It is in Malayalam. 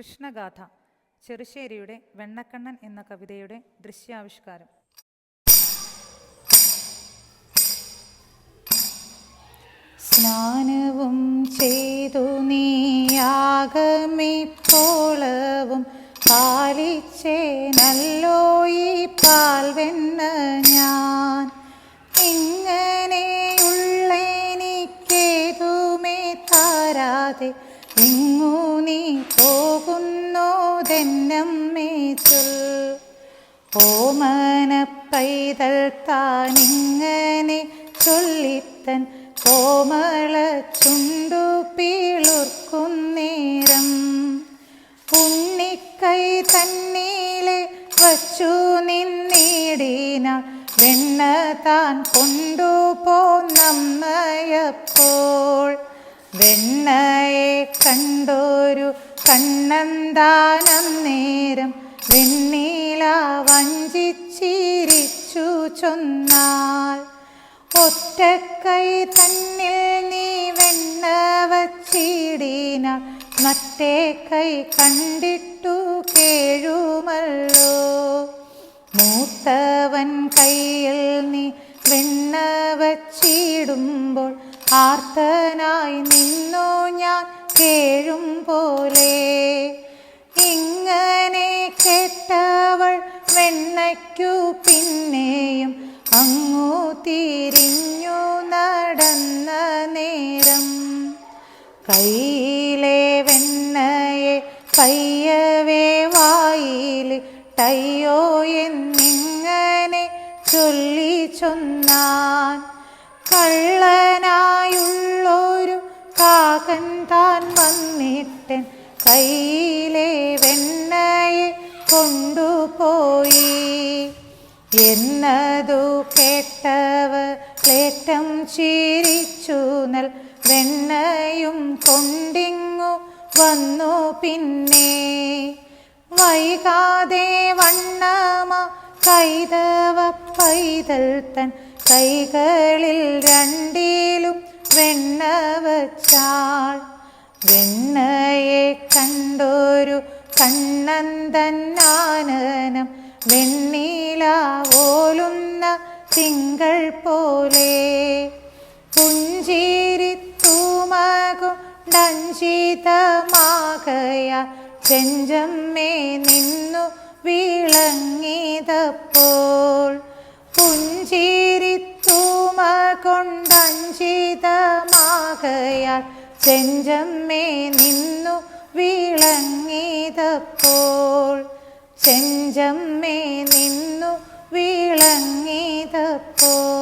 കൃഷ്ണഗാഥ ചെറുശ്ശേരിയുടെ വെണ്ണക്കണ്ണൻ എന്ന കവിതയുടെ ദൃശ്യാവിഷ്കാരം. സ്നാനവും ചെയ്തു നീയാകമിപ്പോളവും പാലിച്ചേനല്ലോ ഈ പാൽവെണ്ണ ഞാൻ. ഇങ്ങനെയുള്ളെനിക്കേതുമേ താരാതെ. ഇങ്ങു നീ പോകുന്നോതെന്നമ്മേ ഓമന പൈതൽ താനിങ്ങനെ ചൊല്ലിത്തൻ കോമള ചുണ്ടു പീളുർക്കുന്നേരം ഉണ്ണിക്കൈ തന്നീലെ വച്ചു നിന്നീടീന വെണ്ണ താൻ കൊണ്ടുപോ നമ്മയപ്പോൾ. വെണ്ണയെ കണ്ടൊരു കണ്ണന്താനം നേരം വെണ്ണീല വഞ്ചിച്ചിരിച്ചു ചൊന്നാൽ ഒറ്റക്കൈ തന്നിൽ നീ വെണ്ണ വച്ചിടീന മറ്റേ കൈ കണ്ടിട്ടു കേഴുമല്ലോ. മൂത്തവൻ കയ്യിൽ നീ വെണ്ണ വച്ചിടുമ്പോൾ ആർത്തനായി നിന്നു ഞാൻ കേഴും പോലെ. വെണ്ണയ്ക്കു പിന്നെയും അങ്ങു തിരിഞ്ഞു നടന്ന നേരം. കയ്യിലെ വെണ്ണയെ പയ്യവേ വായിൽ ടയ്യോ എന്നിങ്ങനെ ചൊല്ലി ചൊന്നാൻ. കള്ളനായുള്ളൊരു കാകൻ താൻ വന്നിട്ടൻ കയ്യിലെ കൊണ്ടുപോയി. എന്നതു കേട്ടവളേറ്റം ചിരിച്ചു നൽ വെണ്ണയും കൊണ്ടിങ്ങു വന്നു പിന്നെ. വൈകാതെ വണ്ണമ കൈതവ പൈതൽ തൻ കൈകളിൽ രണ്ടിലും വെണ്ണ വച്ചാൾ. വെണ്ണയെ കണ്ടൊരു കണ്ണന്തന്നാനനം വെണ്ണീല തിങ്കൾ പോലെ. പുഞ്ചിരിത്തൂമകൊണ്ടഞ്ചിതമാകയ ചെഞ്ചമ്മേ നിന്നു വിളങ്ങിയതപ്പോൾ. പുഞ്ചിരിത്തൂമകൊണ്ടഞ്ചിതമാകയാൽ ചെഞ്ചമ്മേ നിന്നു വിളങ്ങിയതപ്പോൾ. ചെഞ്ചമ്മേ നിന്നു വിളങ്ങിയതപ്പോൾ.